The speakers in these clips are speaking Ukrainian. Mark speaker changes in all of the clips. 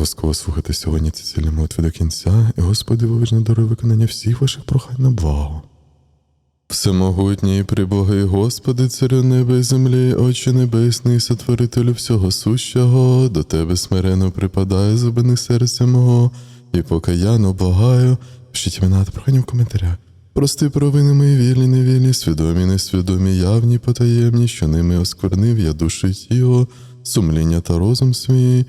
Speaker 1: Обов'язково слухайте сьогодні ці цільні молитви до кінця, і Господи виважно дарує виконання всіх ваших прохань на благо. Всемогутній і прибогий Господи, царю неба і землі, Отче Небесний, сотворителю всього сущого, до Тебе смирено припадаю, зубини серця мого, і покаяно благаю. Пишіть та прохання в коментарях. Прости провини мої вільні, невільні, свідомі, несвідомі, явні, потаємні, що ними осквернив я душу тіло, сумління та розум свій.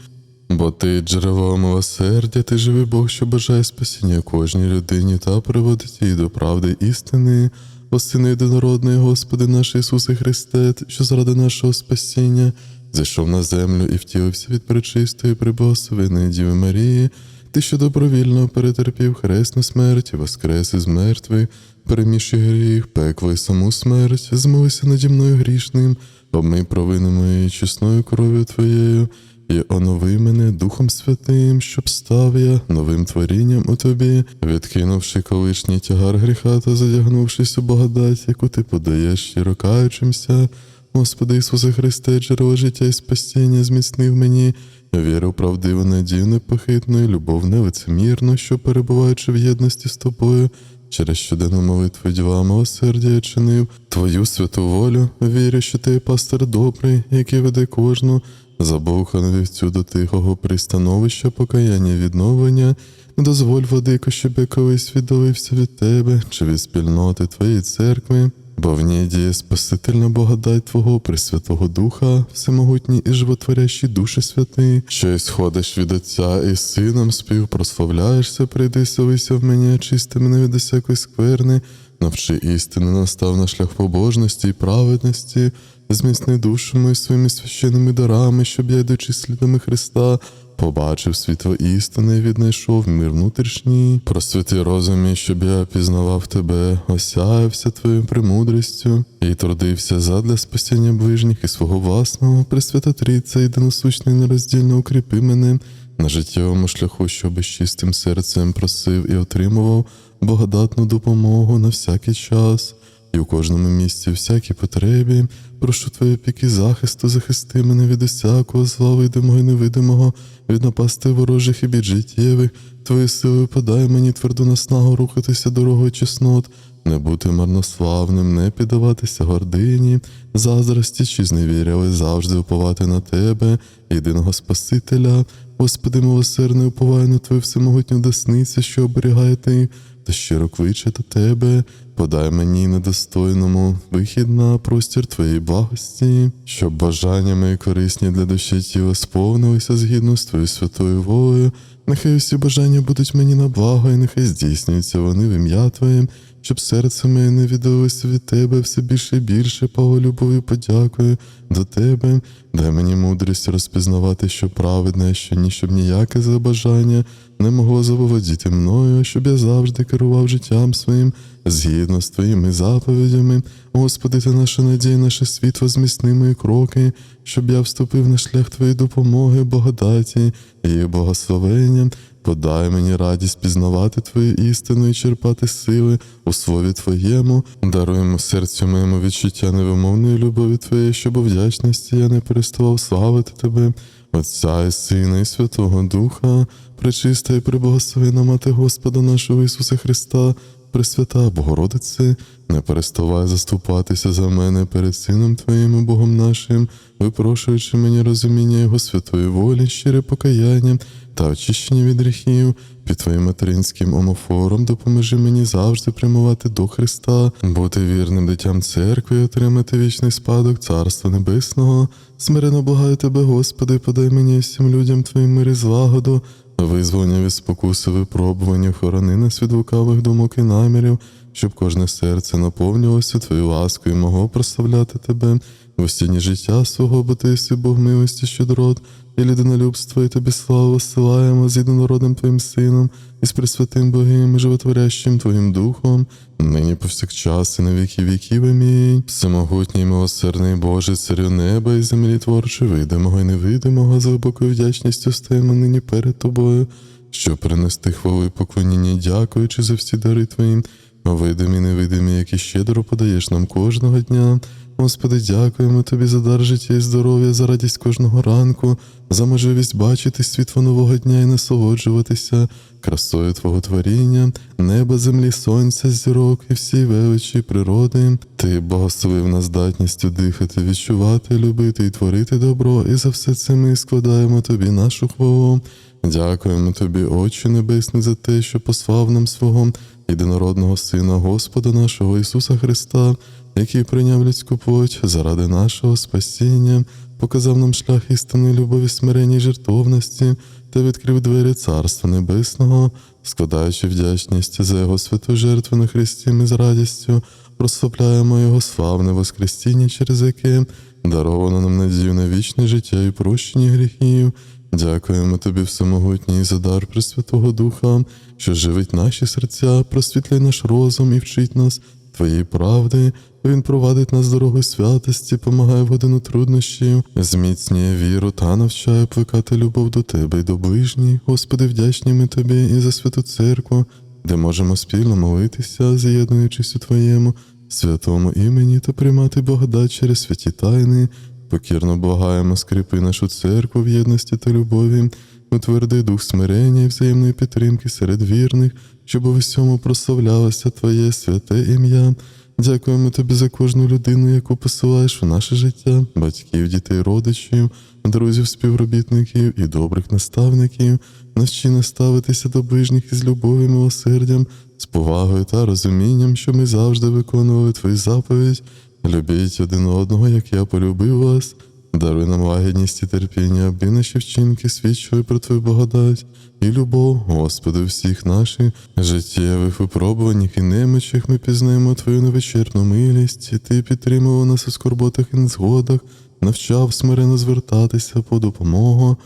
Speaker 1: Бо ти джерело милосердя, ти живий Бог, що бажає спасіння кожній людині та приводить її до правди істини. О Сину єдинородний, Господи наш Ісусе Христе, що заради нашого спасіння зійшов на землю і втілився від пречистої приблагословеної Діви Марії, ти, що добровільно перетерпів хресну смерть, і воскрес із мертвих, переміши гріх, пекло і саму смерть, змилися наді мною грішним, обмий провини мої чесною кров'ю Твоєю, і онови мене Духом Святим, щоб став я новим творінням у тобі, відкинувши колишній тягар гріха та задягнувшись у благодать, яку ти подаєш щиро каючимся. Господи Ісусе Христе, джерело життя і спасіння, зміцнив мені, віру правдиву, надію непохитну, і любов невицемірну, що перебуваючи в єдності з тобою, через щоденну молитву діла милосердя чинив Твою святу волю, вірю, що ти пастир добрий, який веде кожну забовхану вівцю до тихого пристановища покаяння відновлення, не дозволь, владико, щоб я колись віддалився від тебе чи від спільноти Твоєї церкви, бо в ній діє спасительна благодать Твого Пресвятого Духа, всемогутній і животворящий Душі Святий, що й сходиш від Отця і Сином співпрославляєшся, прийди селися в мене, очисти мене від усякої скверни, навчи істини, настав на шлях побожності і праведності, зміцни душу мою своїми священними дарами, щоб я, йдучи слідами Христа, побачив світло істини віднайшов мир внутрішній. Просвіти розумі, щоб я пізнавав тебе, осяявся твоєю премудрістю і трудився задля спасіння ближніх і свого власного. Пресвята Трійця, єдиносущна і нероздільно укріпи мене на життєвому шляху, щоб з чистим серцем просив і отримував благодатну допомогу на всякий час. І у кожному місці, всякій потребі, прошу твої опіки захисту, захисти мене від усякого зла видимого і невидимого, від напасти ворожих і бід життєвих, твої сили подай мені тверду наснагу рухатися дорогою чеснот, не бути марнославним, не піддаватися гордині, заздрості чи зневіря, але завжди уповати на тебе, єдиного Спасителя. Господи, милосердний, уповаю на Твою всемогутню десницю, що оберігає ти, та щиро кличе до Тебе, подай мені недостойному вихід на простір Твоєї благості, щоб бажання мої корисні для душі тіла сповнилися згідно з Твоєю святою волею. Нехай усі бажання будуть мені на благо, і нехай здійснюються вони в ім'я Твоє, щоб серце моє не віддалося від Тебе все більше і більше, Павло любові подякую до Тебе. Дай мені мудрість розпізнавати, що праведне, що ні, щоб ніяке забажання не могло заволодіти мною, щоб я завжди керував життям своїм згідно з Твоїми заповідями. Господи, ти наша надія, наше світло, зміцни мої кроки, щоб я вступив на шлях Твоєї допомоги, благодаті і благословення. Подай мені радість пізнавати Твою істину і черпати сили у слові Твоєму, даруємо серцю моєму відчуття невимовної любові Твоєї, щоб у вдячності я не переставав славити Тебе, Отця і Сина, і Святого Духа, пречиста і приблагословена Мати Господа нашого Ісуса Христа, Пресвята Богородице, не переставай заступатися за мене перед Сином Твоїм і Богом нашим, випрошуючи мені розуміння Його святої волі, щире покаяння та очищення від гріхів, під Твоїм материнським омофором допоможи мені завжди прямувати до Христа, бути вірним дитям церкви, отримати вічний спадок Царства Небесного. Смирено благаю Тебе, Господи, подай мені всім людям Твоїм мир і злагоду, визволення від спокуси випробування, охорони нас від лукавих думок і намірів, щоб кожне серце наповнювалося Твоєю ласкою могло прославляти Тебе в стіні життя свого, бо Ти Бог милості щедрот, і людинолюбство, і тобі славу посилаємо з єдинородним Твоїм Сином, і з Пресвятим Богим, і животворящим Твоїм Духом, нині повсякчас, і на віки віків. Амінь. Всемогутній милосердний Боже, царю неба і землі творче, видимого і невидимого, з глибокою вдячністю стоїмо нині перед Тобою, щоб принести хвалу і поклоніння, дякуючи за всі дари Твої, видимі невидимі, які щедро подаєш нам кожного дня. Господи, дякуємо Тобі за дар життя і здоров'я, за радість кожного ранку, за можливість бачити світло нового дня і насолоджуватися красою Твого творіння, неба, землі, сонця, зірок і всій величі природи. Ти благословив нас здатністю дихати, відчувати, любити і творити добро, і за все це ми складаємо Тобі нашу хвалу. Дякуємо Тобі, Отче Небесний, за те, що послав нам свого єдинородного Сина Господа нашого Ісуса Христа, який прийняв людську плоть заради нашого спасіння, показав нам шлях істини, любові, смирення і жертовності та відкрив двері Царства Небесного, складаючи вдячність за Його святу жертву на Христі, ми з радістю прославляємо Його славне Воскресіння, через яке даровано нам надію на вічне життя і прощення гріхів. Дякуємо тобі, всемогутній, за дар Пресвятого Духа, що живить наші серця, просвітлює наш розум і вчить нас твоєї правди. Він провадить нас дорогою святості, помагає в годину труднощів, зміцнює віру та навчає плекати любов до тебе і до ближніх. Господи, вдячні ми тобі і за святу церкву, де можемо спільно молитися, з'єднуючись у Твоєму святому імені та приймати благодать через святі тайни. Покірно благаємо, скріпи нашу церкву в єдності та любові, утверди дух смирення і взаємної підтримки серед вірних, щоб у всьому прославлялося Твоє святе ім'я. Дякуємо тобі за кожну людину, яку посилаєш у наше життя, батьків, дітей, родичів, друзів, співробітників і добрих наставників. Навчи нас ставитися до ближніх із любов'ю, милосердям, з повагою та розумінням, що ми завжди виконували Твої заповідь. Любіть один одного, як я полюбив вас. Даруй нам лагідність і терпіння, аби наші вчинки свідчили про Твою благодать. І любов, Господи, всіх наших життєвих випробуваннях і немочах ми пізнаємо Твою невичерпну милість, і Ти підтримував нас у скорботах і незгодах, навчав смирено звертатися по допомогу,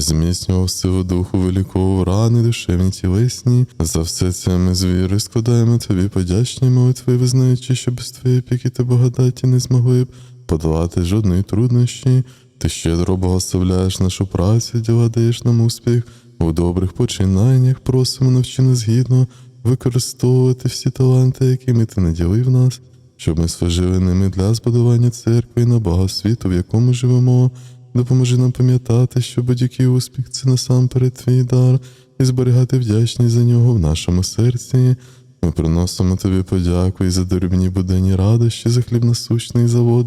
Speaker 1: зміцнював силу духу, виліковував рани, душевні тілесні. За все це ми з вірою складаємо Тобі подячні молитви, визнаючи, що без Твоєї опіки та благодаті не змогли б подолати жодної труднощі. Ти щедро благословляєш нашу працю, діла даєш нам успіх у добрих починаннях, просимо навчи нас гідно використовувати всі таланти, якими ти наділив нас, щоб ми служили ними для збудування церкви на благо світу, в якому живемо. Допоможи нам пам'ятати, що будь-який успіх це насамперед твій дар, і зберігати вдячність за нього в нашому серці. Ми приносимо тобі подяку і за дорібні буденні радощі, за хліб насущний за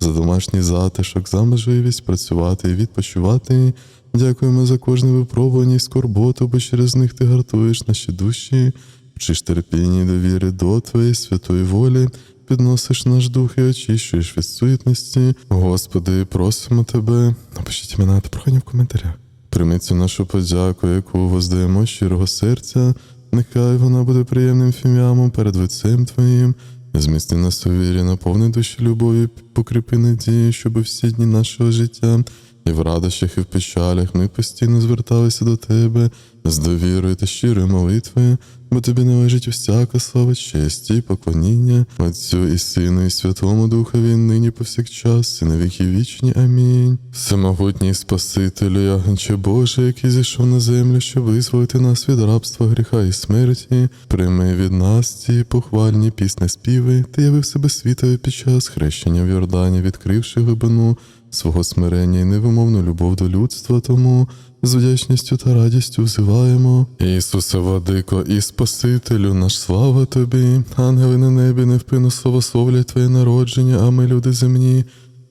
Speaker 1: за домашній затишок, за можливість працювати і відпочивати. Дякуємо за кожне випробування і скорботу, бо через них ти гартуєш наші душі, вчиш терпіння і довіри до Твоєї святої волі, підносиш наш дух і очищуєш від суетності. Господи, просимо Тебе. Напишіть імена та прохання в коментарях. Прийми цю нашу подяку, яку воздаємо щирого серця. Нехай вона буде приємним фім'ямом перед лицем Твоїм. Змісти нас у вірі, наповни душі любові, покріпи надії, щоб всі дні нашого життя і в радощах, і в печалях ми постійно зверталися до Тебе з довірою та щирою молитвою, бо тобі належить усяка слава, честь і поклоніння Отцю і Сину, і Святому Духові, нині повсякчас, і на віки вічні. Амінь. Всемогутній Спасителю, Ягнче Боже, який зійшов на землю, щоб визволити нас від рабства, гріха і смерті, прийми від нас ці похвальні пісні співи, ти явив себе світові під час хрещення в Йордані, відкривши глибину свого смирення і невимовну любов до людства, тому з вдячністю та радістю взиваємо. Ісусе, Владико і Спасителю, наш слава Тобі, ангели на небі невпинно славословлять Твоє народження, а ми, люди земні,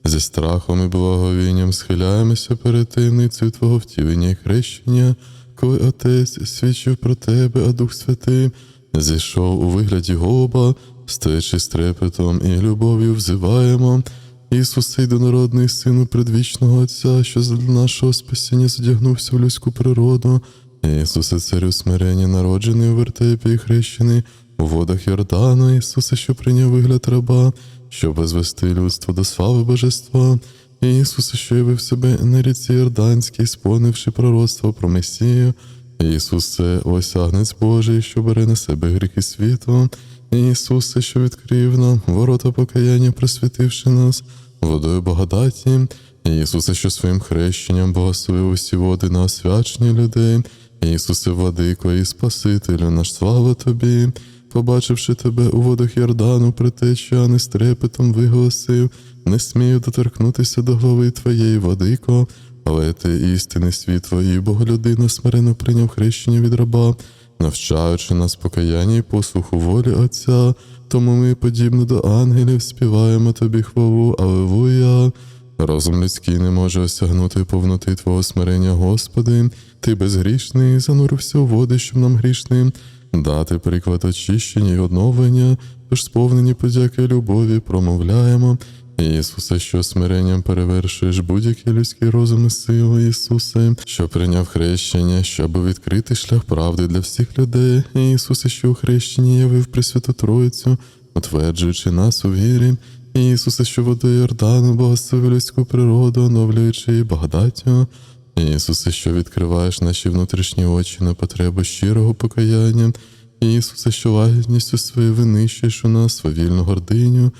Speaker 1: зі страхом і благовінням схиляємося перед таємницею Твого втілення і хрещення, коли Отець свідчив про Тебе, а Дух Святий зійшов у вигляді голуба, стоячи з трепетом і любов'ю взиваємо. Ісусе, єдинородний Сину предвічного Отця, що для нашого спасіння задягнувся в людську природу. Ісусе, царю смирення, народжений у вертепі і хрещений у водах Йордану, Ісусе, що прийняв вигляд раба, щоб возвести людство до слави Божества. Ісусе, що явив себе на ріці Йорданській, сповнивши пророцтво про Месію. Ісусе, ось агнець Божий, що бере на себе гріхи світу. Ісусе, що відкрив нам ворота покаяння, просвітивши нас водою благодаті. Ісусе, що своїм хрещенням благословив усі води на освячення людей. Ісусе, владико і Спасителю, наш слава Тобі. побачивши тебе у водах Йордану, притеча, не з трепетом виголосив, не смію доторкнутися до голови твоєї, владико, але ти істинний світ твої, бо людина смирено прийняв хрещення від раба, навчаючи нас покаяння і послуху волі Отця, тому ми, подібно до ангелів, співаємо тобі хвалу, Аллилуйя. Розум людський не може осягнути повноти Твого смирення, Господи, Ти безгрішний, занурився у води, щоб нам грішним дати приклад очищення і одновлення, тож сповнені подяки любові промовляємо. Ісусе, що смиренням перевершуєш будь-який людський розум і силу, Ісусе, що прийняв хрещення, щоб відкрити шлях правди для всіх людей. Ісусе, що у хрещенні явив Пресвяту Троїцю, утверджуючи нас у вірі. Ісусе, що водою Йордану благословив людську природу, оновлюючи її благодаттю. Ісусе, що відкриваєш наші внутрішні очі на потребу щирого покаяння. Ісусе, що лагідністю своєю винищуєш у нас свавільну гординю.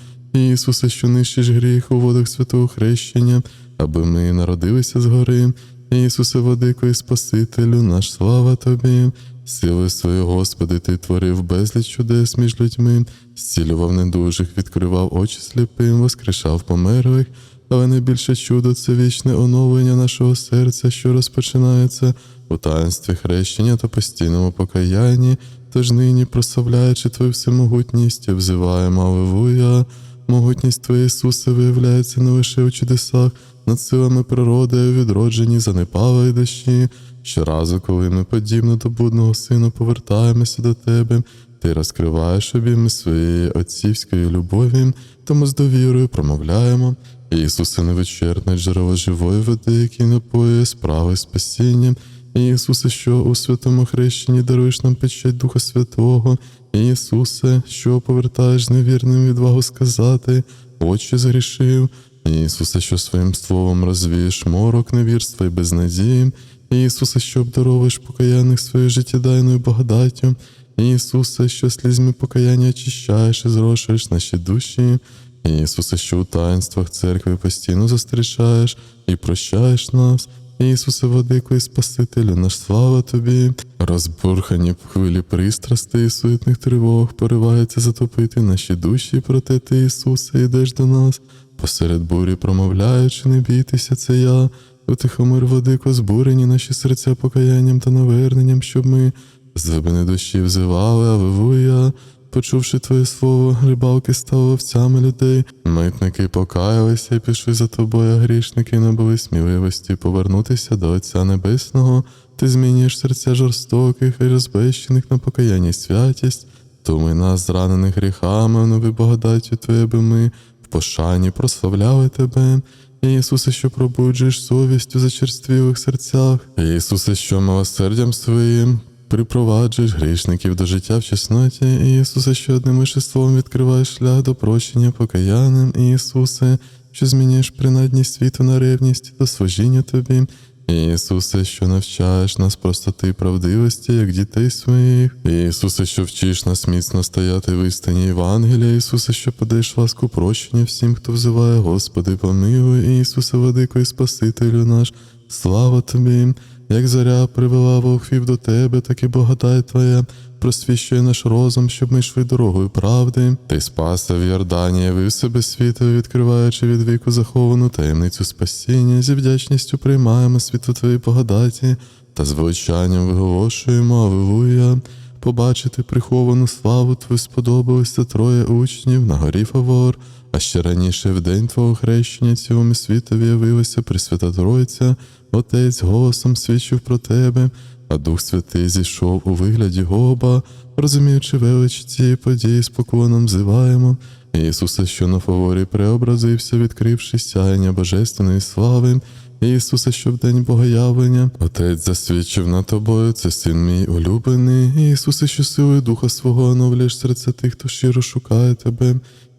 Speaker 1: Ісусе, що нищиш гріх у водах святого хрещення, аби ми народилися згори. Ісусе, владико і Спасителю, наш слава Тобі. Силою своєю, Господи, Ти творив безліч чудес між людьми, зцілював недужих, відкривав очі сліпим, воскрешав померлих, але найбільше чудо це вічне оновлення нашого серця, що розпочинається у таїнстві хрещення та постійному покаянні. Тож нині, прославляючи Твою всемогутність, взиваємо Аллилуйя. Могутність Твоя, Ісусе, виявляється не лише у чудесах, над силами природи, у відродженні занепали й дощі. Щоразу, коли ми, подібно до будного сина, повертаємося до Тебе, Ти розкриваєш обійми своєї отцівської любові, тому з довірою промовляємо. Ісусе, невичерпне джерело живої води, який напоює справи спасіння. Ісусе, що у святому хрещенні даруєш нам печать Духа Святого, Ісусе, що повертаєш невірним відвагу сказати, очі згрішив, Ісусе, що своїм словом розвієш морок невірства і безнадії, Ісусе, що обдаровуєш покаянних своєю життєдайною благодаттю, Ісусе, що слізьми покаяння очищаєш і зрошуєш наші душі, Ісусе, що у таїнствах церкви постійно зустрічаєш і прощаєш нас. Ісусе, Владико і Спасителю, наш слава Тобі, розбурхані в хвилі пристрастей і суетних тривог, пориваються затопити наші душі, проте Ти, Ісусе, йдеш до нас, посеред бурі промовляючи, не бійтеся, це я, утихомир, Владико, збурені наші серця покаянням та наверненням, щоб ми з глибини душі взивали, Аллилуйя. Почувши твоє слово, рибалки стали овцями людей, митники покаялися і пішли за тобою, а грішники набули сміливості повернутися до Отця Небесного, ти змінюєш серця жорстоких і розбещених на покаяння й святість, Туми нас, зранених гріхами, нові благодаттю Твоє, аби ми в пошані прославляли Тебе. Ісусе, що пробуджуєш совістю за черствілих серцях, Ісусе, що милосердям своїм припроваджуєш грішників до життя в чесноті, Ісусе, що одним лише словом відкриваєш шлях до прощення покаянним, Ісусе, що змінюєш принадність світу на ревність до служіння Тобі. Ісусе, що навчаєш нас простоти і правдивості, як дітей своїх, Ісусе, що вчиш нас міцно стояти в істині Євангелія, Ісусе, що подаєш ласку прощення всім, хто взиває, Господи, помилуй, Ісусе, Владико і Спасителю наш, слава Тобі, як заря привела вовхів до Тебе, так і благодать Твоя, просвіщує наш розум, щоб ми йшли дорогою правди. Ти спаса в Йордані, явив себе світові, відкриваючи від віку заховану таємницю спасіння, зі вдячністю приймаємо світу Твоєї благодаті та з величанням виголошуємо, Аллилуйя. Побачити приховану славу Твою сподобалося троє учнів на горі Фавор, а ще раніше в день Твого хрещення цілому світові явилася Пресвята Тройця, Отець голосом свідчив про Тебе, а Дух Святий зійшов у вигляді Гоба, розуміючи велич цієї події, з поклоном зиваємо. Ісусе, що на фаворі преобразився, відкривши сяяння божественної слави, Ісусе, що в день Богоявлення, Отець засвідчив над тобою, це син мій улюблений, Ісусе, що силою Духа свого оновлюєш серця тих, хто щиро шукає тебе,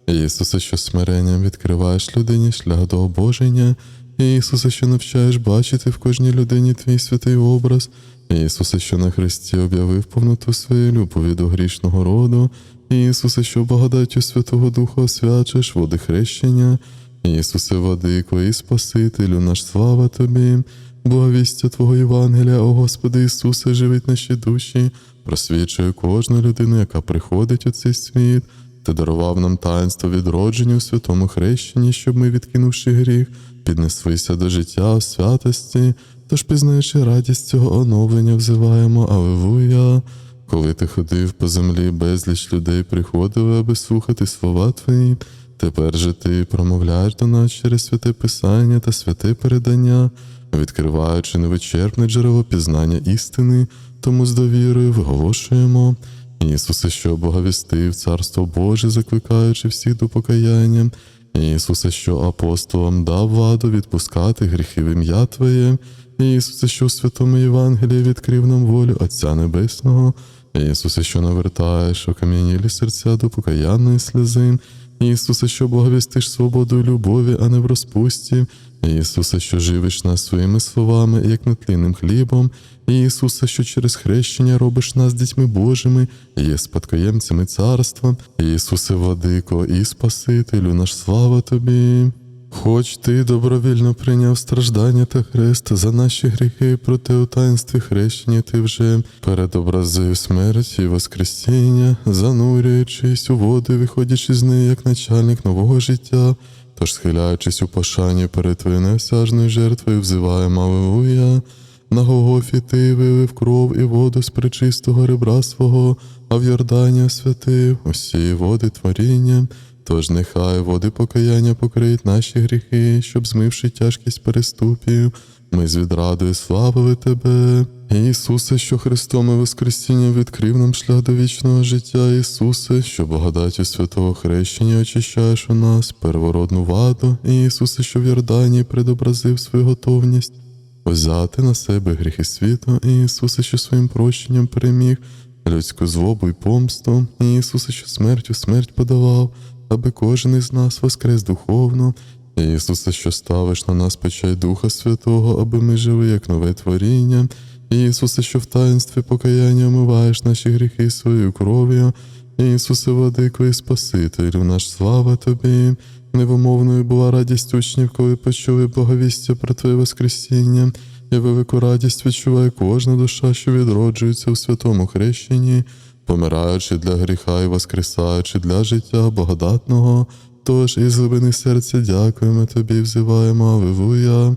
Speaker 1: Ісусе, що смиренням відкриваєш людині шлях до обоження, Ісусе, що навчаєш бачити в кожній людині твій святий образ, Ісусе, що на Христі об'явив повноту своєї любові до грішного роду, Ісусе, що благодаттю Святого Духа освячуєш води хрещення, Ісусе, владико і Спасителю, наш слава Тобі, Благовістя Твого Євангелія, о Господи Ісусе, живить наші душі, просвічує кожну людину, яка приходить у цей світ. Ти дарував нам таїнство відродження у святому хрещенні, щоб ми, відкинувши гріх, піднеслися до життя у святості, тож, пізнаючи радість цього оновлення, взиваємо Аллилуйя. Коли ти ходив по землі, безліч людей приходили, аби слухати слова твої. Тепер же ти промовляєш до нас через святе Писання та святе передання, відкриваючи невичерпне джерело пізнання істини, тому з довірою виголошуємо. Ісусе, що боговістив Царство Боже, закликаючи всіх до покаяння, Ісусе, що апостолам дав владу відпускати гріхи в ім'я Твоє, Ісусе, що в святому Євангелії відкрив нам волю Отця Небесного, Ісусе, що навертаєш окам'янілі серця до покаянної сльози, Ісусе, що благовістиш свободу і любові, а не в розпусті, Ісусе, що живиш нас своїми словами, як нетлінним хлібом, Ісусе, що через хрещення робиш нас дітьми Божими, і є спадкоємцями царства, Ісусе, владико і Спасителю, наш слава Тобі. Хоч ти добровільно прийняв страждання та хрест за наші гріхи, проте у таїнстві хрещення ти вже передобразив смерть і воскресіння, занурюючись у воду, виходячи з неї як начальник нового життя. Тож, схиляючись у пошані перед твоєю неосяжною жертвою, взиваємо Аллилуйя. На Голгофі ти вилив кров і воду з причистого ребра свого, а в Йордані освятив усі води творіння. Тож нехай води покаяння покриють наші гріхи, щоб, змивши тяжкість переступів, ми з відрадою славили Тебе. Ісусе, що Христом і Воскресінням відкрив нам шлях до вічного життя, Ісусе, що благодаттю святого хрещення очищаєш у нас первородну ваду, Ісусе, що в Йордані предобразив свою готовність взяти на себе гріхи світу, Ісусе, що своїм прощенням переміг людську злобу і помсту, Ісусе, що смертю смерть подавав, аби кожен із нас воскрес духовно, Ісусе, що ставиш на нас печать Духа Святого, аби ми жили як нове творіння, Ісусе, що в таїнстві покаяння омиваєш наші гріхи своєю кров'ю, Ісусе, владико і Спасителю, наш слава Тобі. Невимовною була радість учнів, коли почули благовістя про Твоє Воскресіння, і велику радість відчуває кожна душа, що відроджується у святому хрещенні, помираючи для гріха і воскресаючи для життя благодатного. Тож із глибини серця дякуємо Тобі, взиваємо Аллилуйя.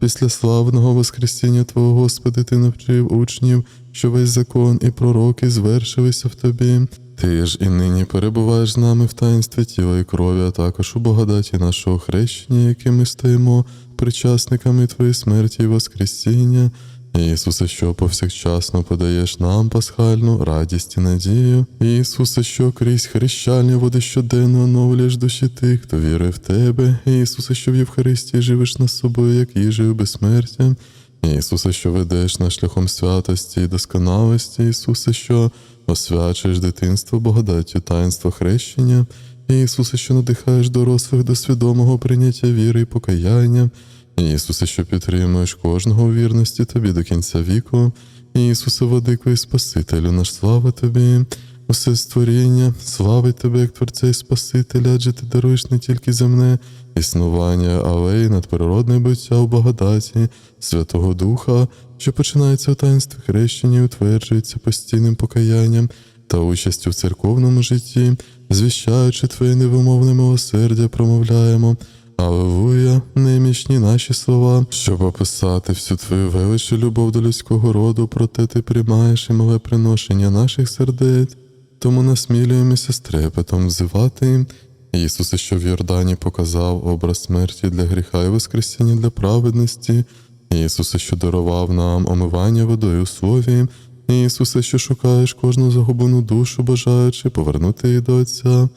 Speaker 1: Після славного Воскресіння Твого, Господи, Ти навчив учнів, що весь закон і пророки звершилися в Тобі. Ти ж і нині перебуваєш з нами в таїнстві тіла і крові, а також у благодаті нашого хрещення, яким ми стаємо причасниками Твоєї смерті і Воскресіння. Ісусе, що повсякчасно подаєш нам пасхальну радість і надію. Ісусе, що крізь хрещальні води щоденно оновлюєш душі тих, хто вірує в Тебе. Ісусе, що в Євхаристії живеш над собою, як їжею безсмертя. Ісусе, що ведеш нас шляхом святості і досконалості, Ісусе, що освячуєш дитинство благодаттю таїнства хрещення, Ісусе, що надихаєш дорослих до свідомого прийняття віри і покаяння, Ісусе, що підтримуєш кожного у вірності Тобі до кінця віку, Ісусе, владико і Спасителю, наш слава Тобі. Усе створіння, славить Тебе, як Творця і Спасителя, адже ти даруєш не тільки земне існування, але й надприродне буття у благодаті Святого Духа, що починається у таїнстві хрещення і утверджується постійним покаянням та участю в церковному житті, звіщаючи Твоє невимовне милосердя, промовляємо. Аллилуйя, немічні наші слова, щоб описати всю твою велич і любов до людського роду, проте ти приймаєш і мале приношення наших сердець. Тому насмілюємося з трепетом взивати. Ісусе, що в Йордані показав образ смерті для гріха і воскресіння для праведності, Ісусе, що дарував нам омивання водою у слові, Ісусе, що шукаєш кожну загублену душу, бажаючи повернути її до Отця.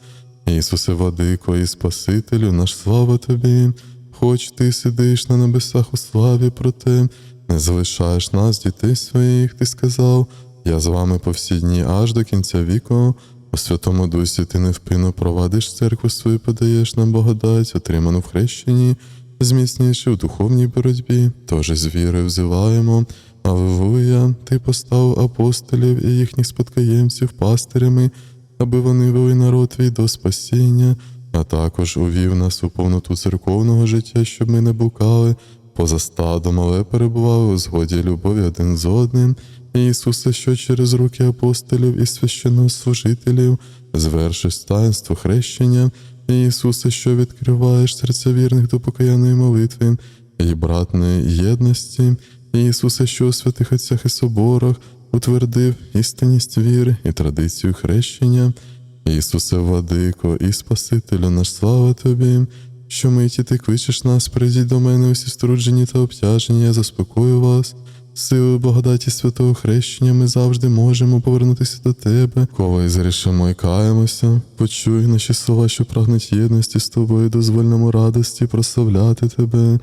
Speaker 1: Ісусе, владико і Спасителю, наш слава Тобі, хоч ти сидиш на небесах у славі, проте не залишаєш нас, дітей своїх, ти сказав, я з вами по всі дні аж до кінця віку. У Святому Дусі ти невпинно провадиш церкву свою, подаєш нам благодать, отриману в хрещенні, зміцніши в духовній боротьбі, тож з вірою взиваємо. Аллилуйя, ти поставив апостолів і їхніх спадкоємців пастирями, аби вони вели народ твій до спасіння, а також увів нас у повноту церковного життя, щоб ми не блукали поза стадом, але перебували у згоді любові один з одним. І Ісусе, що через руки апостолів і священнослужителів звершиш таїнство хрещення, і Ісусе, що відкриваєш серця вірних до покаянної молитви і братної єдності, і Ісусе, що у святих отцях і соборах утвердив істинність віри і традицію хрещення. Ісусе, владико і Спасителю наш слава Тобі, що миті ти кличеш нас, прийдіть до мене усі струджені та обтяжені, я заспокою вас. Силою благодаті святого хрещення ми завжди можемо повернутися до тебе, коли зрішимо і каємося. Почуй наші слова, що прагнуть єдності з тобою, дозволь радості прославляти тебе.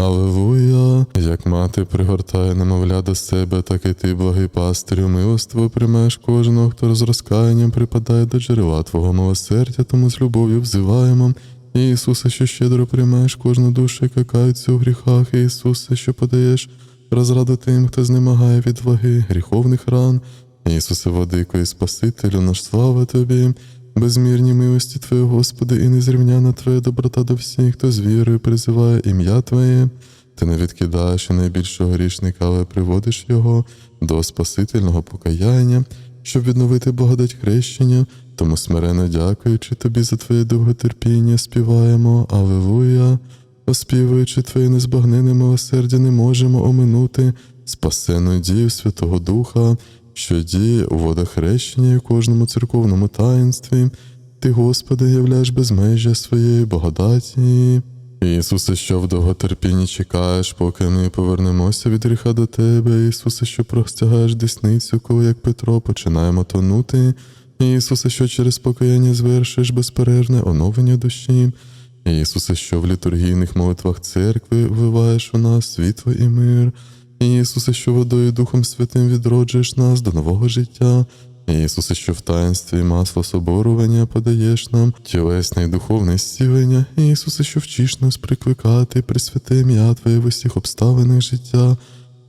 Speaker 1: Аллилуйя! Як мати пригортає немовля до себе, так і ти, благий пастирю, милоство приймаєш кожного, хто з розкаянням припадає до джерела Твого милосердя, тому з любов'ю взиваємо. Ісусе, що щедро приймаєш кожну душу, яка кається у гріхах, Ісусе, що подаєш розраду тим, хто знемагає від ваги гріховних ран. Ісусе, владико і Спасителю, наш слава Тобі, безмірні милості Твої, Господи, і незрівняна Твоя доброта до всіх, хто з вірою призиває ім'я Твоє. Ти не відкидаєш і найбільшого грішника, але приводиш його до спасительного покаяння, щоб відновити благодать хрещення, тому смиренно дякуючи тобі за твоє довготерпіння, співаємо Аллилуйя. Оспівуючи Твоє незбагнене милосердя, не можемо оминути спасенну дію Святого Духа, що діє у водах хрещення і в кожному церковному таїнстві. Ти, Господи, являєш безмежжя своєї благодаті. Ісусе, що в довготерпінні чекаєш, поки ми повернемося від гріха до Тебе, Ісусе, що простягаєш десницю, коли як Петро починаємо тонути. Ісусе, що через покаяння звершиш безперервне оновлення душі. Ісусе, що в літургійних молитвах церкви вливаєш у нас світло і мир. Ісусе, що водою Духом Святим відроджуєш нас до нового життя. Ісусе, що в таїнстві масло соборування подаєш нам тілесне і духовне зцілення. Ісусе, що вчиш нас прикликати присвяти ім'я Твоє в усіх обставинах життя.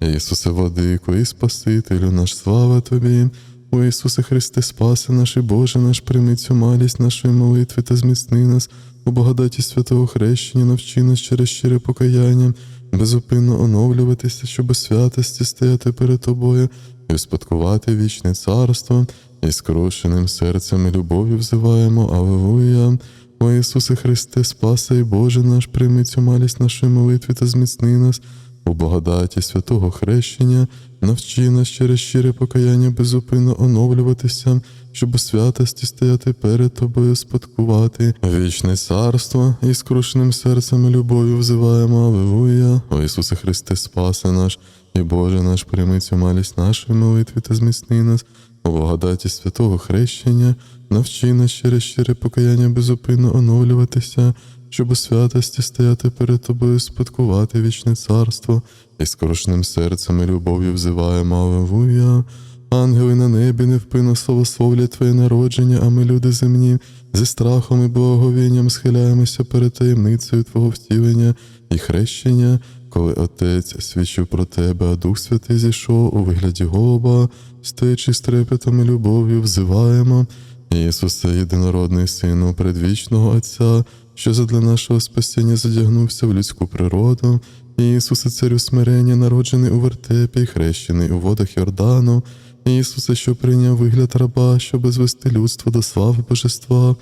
Speaker 1: Ісусе, владико і Спасителю, наш слава Тобі. О Ісусе Христе, спаси наш і Боже наш, прийми цю малість нашої молитви та зміцни нас у благодаті святого хрещення, навчи нас через щире покаяння, безупинно оновлюватися, щоб у святості стояти перед Тобою і успадкувати вічне царство, і скрушеним серцем і любов'ю взиваємо, Аллилуйя. О Ісусе Христе, спаси і Боже наш, прийми цю малість нашої молитви та зміцни нас у благодаті святого хрещення, навчи нас через щире покаяння безупинно оновлюватися, щоб у святості стояти перед тобою, спадкувати. Вічне царство і скрушеним серцем і любов'ю взиваємо. Аллилуйя. О Ісусе Христе, спаси наш, і Боже наш, прийми цю малість нашої молитви та зміцни нас. У благодаті святого хрещення, навчи нас через щире покаяння безупинно оновлюватися, щоб у святості стояти перед тобою, спадкувати вічне царство, і скорошним серцем і любов'ю взиваємо Аллилуйя. Ангели на небі невпинно славословлять Твоє народження, а ми, люди земні, зі страхом і благовінням схиляємося перед таємницею Твого втілення і хрещення, коли Отець свідчив про Тебе, а Дух Святий зійшов у вигляді голуба, стоячи з трепетом і любов'ю, взиваємо. Ісусе, єдинородний Сину, предвічного Отця, що задля нашого спасіння задягнувся в людську природу, Ісусе, царю смирення, народжений у вертепі хрещений у водах Йордану, Ісусе, що прийняв вигляд раба, щоб звести людство до слави Божества,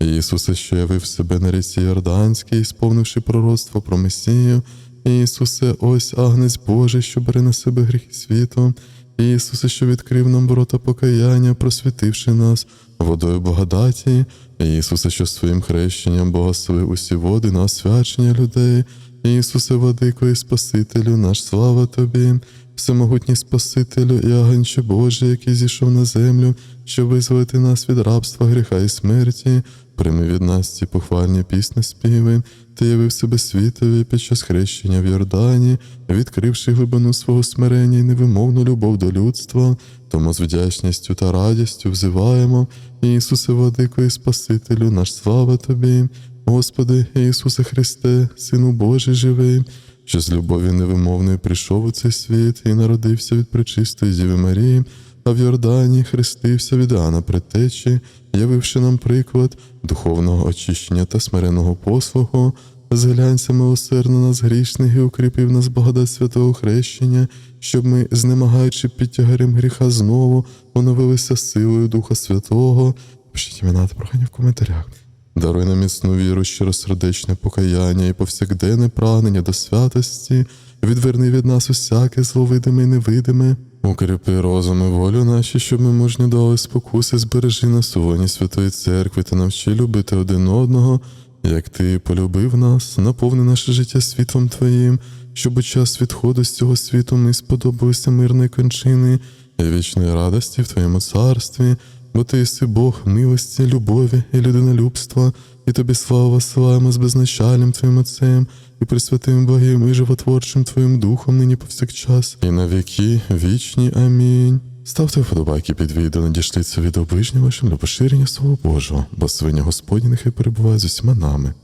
Speaker 1: Ісусе, що явив себе на ріці Йорданській, сповнивши пророцтво про Месію, Ісусе, ось агнець Божий, що бере на себе гріхи світу, Ісусе, що відкрив нам ворота покаяння, просвітивши нас водою благодаті, Ісусе, що своїм хрещенням благословив усі води на освячення людей, Ісусе, владико і Спасителю, наш слава Тобі, всемогутній Спасителю і агенче Божий, який зійшов на землю, щоб визволити нас від рабства, гріха і смерті, прийми від нас ці похвальні пісні співи, ти явив себе світові під час хрещення в Йордані, відкривши глибину свого смирення і невимовну любов до людства, тому з вдячністю та радістю взиваємо, Ісусе, владико і Спасителю, наш слава Тобі, Господи Ісусе Христе, Сину Божий живий, що з любові невимовної прийшов у цей світ і народився від пречистої Діви Марії, а в Йордані хрестився від Іоанна Предтечі, явивши нам приклад духовного очищення та смиреного послуху, Зглянься милосердно нас грішних і укріпив нас благодать святого хрещення, щоб ми, знемагаючи під тягарем гріха знову, поновилися силою Духа Святого. Пишіть імена та прохання в коментарях. Даруй нам міцну віру, щиросердечне покаяння і повсякденне прагнення до святості, відверни від нас усяке зловидиме і невидиме. Укріпи розум і волю наші, щоб ми мужні дали спокуси, збережи нас у воні Святої Церкви та навчи любити один одного, як ти полюбив нас, наповни наше життя світлом Твоїм, щоб у час відходу з цього світу ми сподобалися мирної кончини і вічної радості в Твоєму царстві, бо ти єси Бог милості, любові і людинолюбства, і тобі слава, слава з безначальним Твоїм Отцем і присвятим благим і животворчим Твоїм Духом нині повсякчас, і на віки вічні. Амінь. Ставте вподобайки під відео, надішліть це відео ближнім вашим для поширення Слова Божого, бо свиня Господні нехай перебуває з усіма нами.